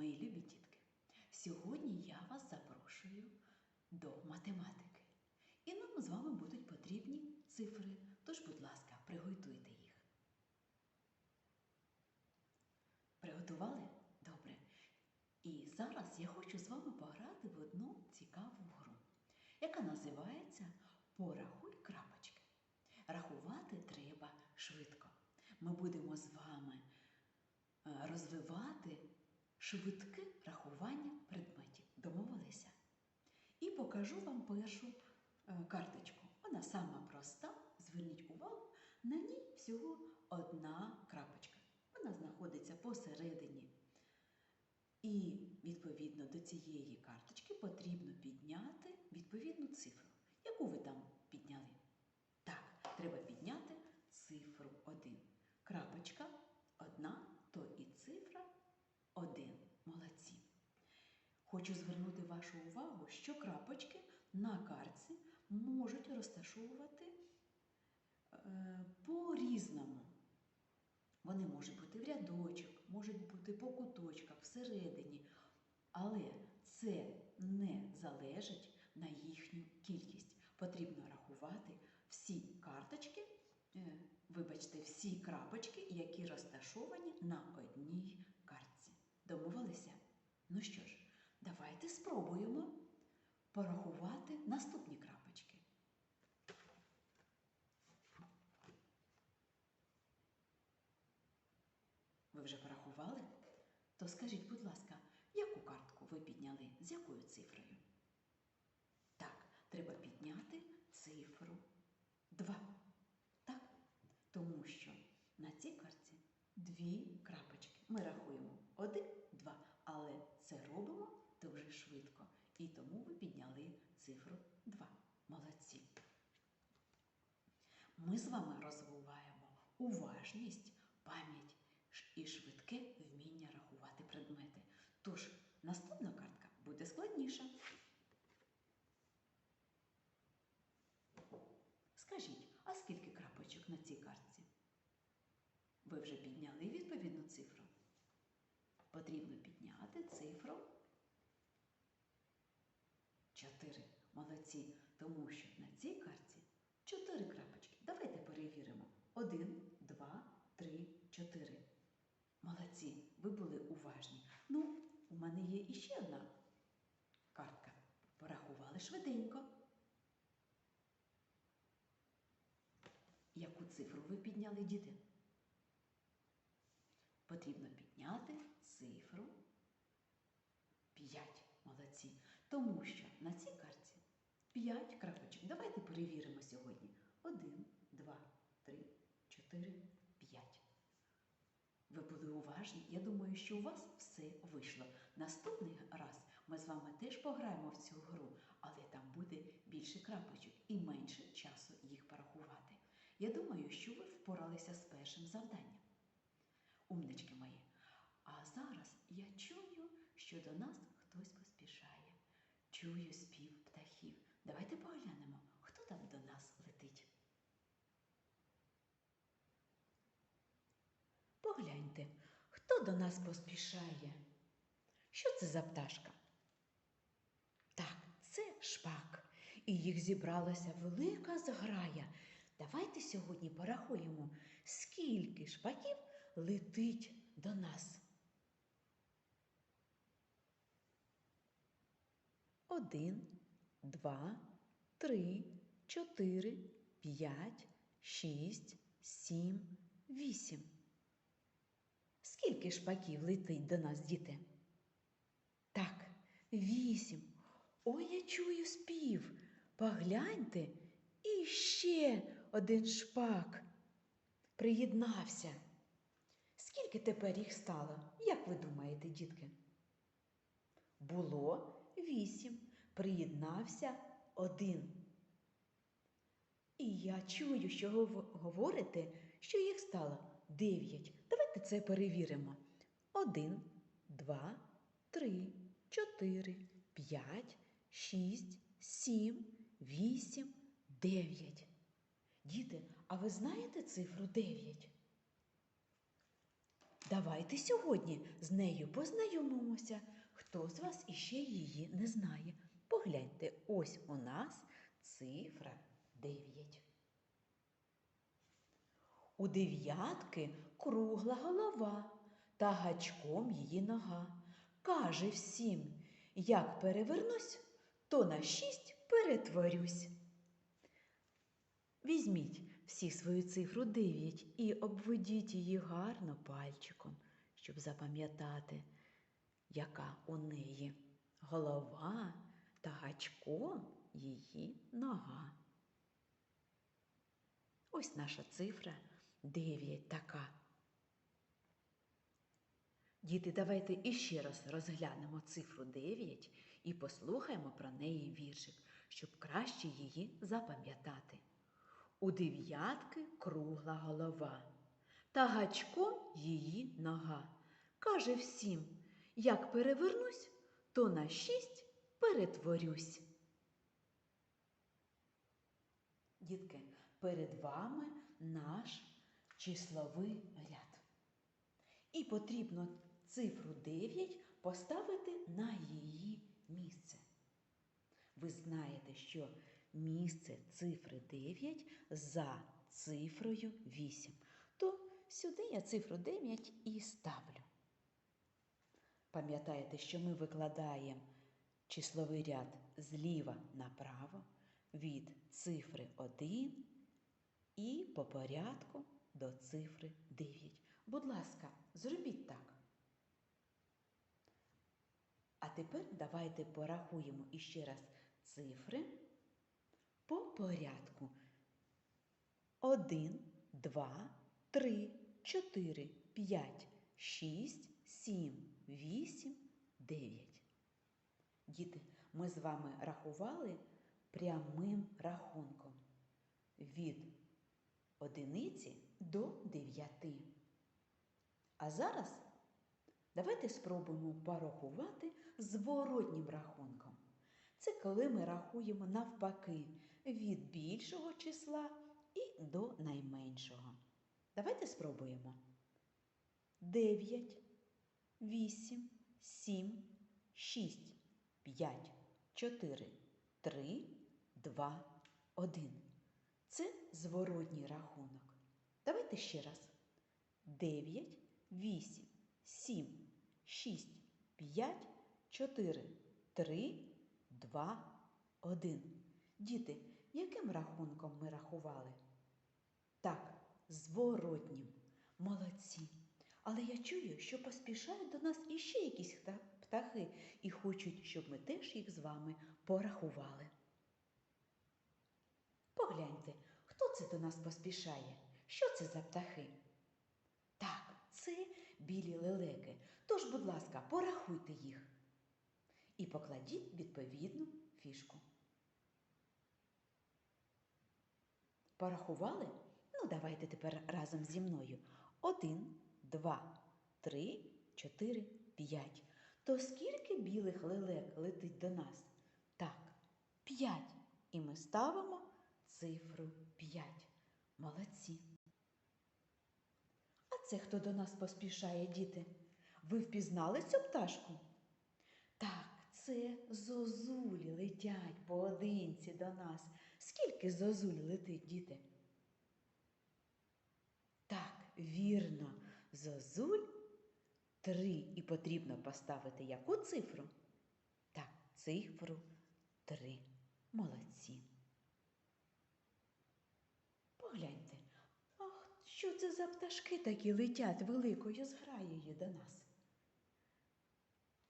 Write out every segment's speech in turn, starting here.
мої любі дітки, сьогодні я вас запрошую до математики. І нам з вами будуть потрібні цифри. Тож, будь ласка, приготуйте їх. Приготували? Добре. І зараз я хочу з вами пограти в одну цікаву гру, яка називається Порахуй крапочки. Рахувати треба швидко. Ми будемо з вами е, розвивати швидке рахування предметів. Домовилися? І покажу вам першу е, карточку. Вона сама проста. Зверніть увагу, на ній всього одна крапочка. Вона знаходиться посередині. І відповідно до цієї карточки потрібно підняти відповідну цифру. Яку ви там підняли? Так, треба підняти цифру 1. Крапочка одна, то і цифра 1. Молодці. Хочу звернути вашу увагу, що крапочки на картці можуть розташовувати е, по-різному. Вони можуть бути в рядочок, можуть бути по куточках, всередині. Але це не залежить на їхню кількість. Потрібно рахувати всі карточки, е, вибачте, всі крапочки, які розташовані на одній картці. Домовилися? Ну що ж, давайте спробуємо порахувати наступні крапочки. Ви вже порахували? То скажіть, будь ласка, яку картку ви підняли? З якою цифрою? Так, треба підняти цифру 2. Так? Тому що на цій картці дві крапочки. Ми рахуємо один, два, але це робимо дуже швидко. І тому ви підняли цифру 2. Молодці. Ми з вами розвиваємо уважність, пам'ять і швидке вміння рахувати предмети. Тож наступна картка буде складніша. Скажіть, а скільки крапочок на цій картці? Ви вже підняли відповідну цифру? Потрібно підняти цифру 4. Молодці, тому що на цій картці 4 крапочки. Давайте перевіримо. 1, 2, 3, 4. Молодці, ви були уважні. Ну, у мене є іще одна картка. Порахували швиденько. Яку цифру ви підняли, діти? Потрібно підняти цифру 5. Молодці. Тому що карті 5 крапочок. Давайте перевіримо сьогодні. 1, 2, 3, 4, 5. Ви були уважні. Я думаю, що у вас все вийшло. Наступний раз ми з вами теж пограємо в цю гру, але там буде більше крапочок і менше часу їх порахувати. Я думаю, що ви впоралися з першим завданням. Умнички мої. А зараз я чую, що до нас хтось поспішає. Чую спів. Давайте поглянемо, хто там до нас летить. Погляньте, хто до нас поспішає. Що це за пташка? Так, це шпак. І їх зібралася велика зграя. Давайте сьогодні порахуємо, скільки шпаків летить до нас. Один, два, три, чотири, п'ять, шість, сім, вісім. Скільки шпаків летить до нас, діти? Так, вісім. Ой, я чую спів. Погляньте, і ще один шпак приєднався. Скільки тепер їх стало? Як ви думаєте, дітки? Було вісім, приєднався один. І я чую, що гов- говорите, що їх стало дев'ять. Давайте це перевіримо. Один, два, три, чотири, п'ять, шість, сім, вісім, дев'ять. Діти, а ви знаєте цифру дев'ять? Давайте сьогодні з нею познайомимося. Хто з вас іще її не знає? Погляньте, ось у нас цифра 9. У дев'ятки кругла голова та гачком її нога. Каже всім, як перевернусь, то на шість перетворюсь. Візьміть всі свою цифру 9 і обведіть її гарно пальчиком, щоб запам'ятати, яка у неї голова та гачком її нога. Ось наша цифра 9 така. Діти, давайте іще раз розглянемо цифру 9 і послухаємо про неї віршик, щоб краще її запам'ятати. У дев'ятки кругла голова, та гачком її нога. Каже всім, як перевернусь, то на шість перетворюсь. Дітки, перед вами наш числовий ряд. І потрібно цифру 9 поставити на її місце. Ви знаєте, що місце цифри 9 за цифрою 8. То сюди я цифру 9 і ставлю. Пам'ятаєте, що ми викладаємо числовий ряд зліва направо від цифри 1 і по порядку до цифри 9. Будь ласка, зробіть так. А тепер давайте порахуємо іще раз цифри по порядку. 1, 2, 3, 4, 5, 6, 7, 8, 9. Діти, ми з вами рахували прямим рахунком від одиниці до дев'яти. А зараз давайте спробуємо порахувати зворотнім рахунком. Це коли ми рахуємо навпаки від більшого числа і до найменшого. Давайте спробуємо. 9, 8, 7, 6, 5, 4, 3, 2, 1. Це зворотній рахунок. Давайте ще раз. 9, 8, 7, 6, 5, 4, 3, 2, 1. Діти, яким рахунком ми рахували? Так, зворотнім. Молодці. Але я чую, що поспішають до нас іще якісь птахи і хочуть, щоб ми теж їх з вами порахували. Погляньте, хто це до нас поспішає? Що це за птахи? Так, це білі лелеки. Tож, будь ласка, порахуйте їх і покладіть відповідну фішку. Порахували? Ну, давайте тепер разом зі мною. Один, два, три, чотири, п'ять. То скільки білих лелек летить до нас? Так, п'ять. І ми ставимо цифру п'ять. Молодці. А це хто до нас поспішає, діти? Ви впізнали цю пташку? Так, це зозулі летять поодинці до нас. Скільки зозуль летить, діти? Так, вірно, зозуль три. І потрібно поставити яку цифру? Так, цифру три. Молодці. Погляньте, ах, що це за пташки такі летять великою зграєю до нас?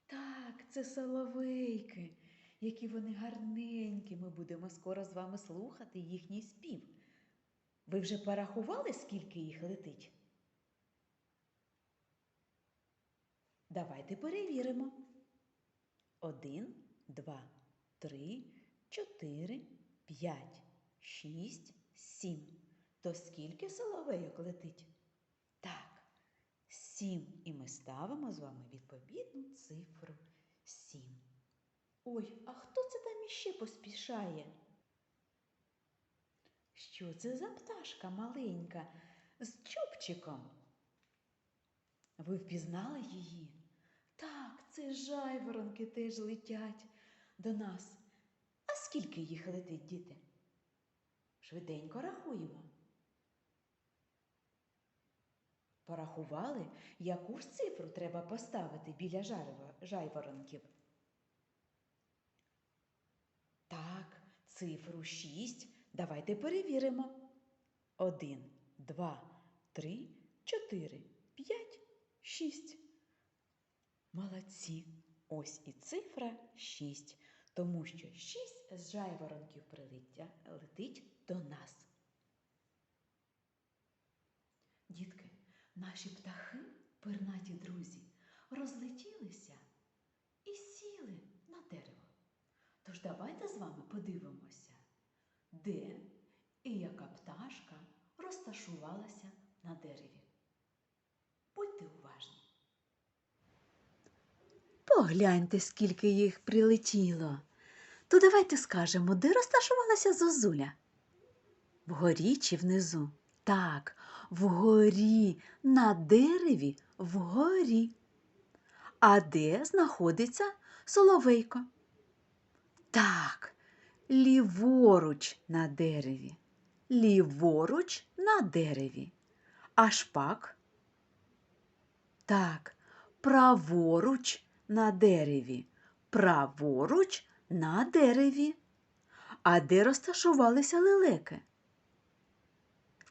Так, це соловейки, які вони гарненькі. Ми будемо скоро з вами слухати їхній спів. Ви вже порахували, скільки їх летить? Давайте перевіримо. Один, два, три, чотири, п'ять, шість, сім. То скільки соловейок летить? Так, сім. І ми ставимо з вами відповідну цифру сім. Ой, а хто це там іще поспішає? Що це за пташка маленька з чубчиком? Ви впізнали її? Це жайворонки теж летять до нас. А скільки їх летить, діти? Швиденько рахуємо. Порахували, яку ж цифру треба поставити біля жайворонків? Так, цифру 6. Давайте перевіримо. 1, 2, 3, 4, 5, 6. Молодці. Ось і цифра 6, тому що 6 з жайворонків прилиття летить до нас. Дітки, наші птахи, пернаті друзі, розлетілися і сіли на дерево. Тож давайте з вами подивимося, де і яка пташка розташувалася на дереві. Будьте. Погляньте, скільки їх прилетіло. То давайте скажемо, де розташувалася зозуля? Вгорі чи внизу? Так, вгорі, на дереві вгорі. А де знаходиться соловейко? Так, ліворуч на дереві. Ліворуч на дереві. А шпак? Так, праворуч на дереві. Праворуч на дереві. А де розташувалися лелеки?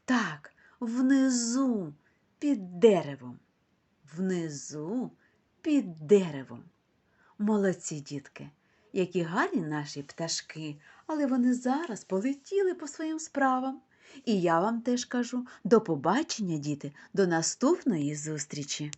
Так, внизу, під деревом. Внизу, під деревом. Молодці дітки, які гарні наші пташки, але вони зараз полетіли по своїм справам. І я вам теж кажу до побачення, діти, до наступної зустрічі.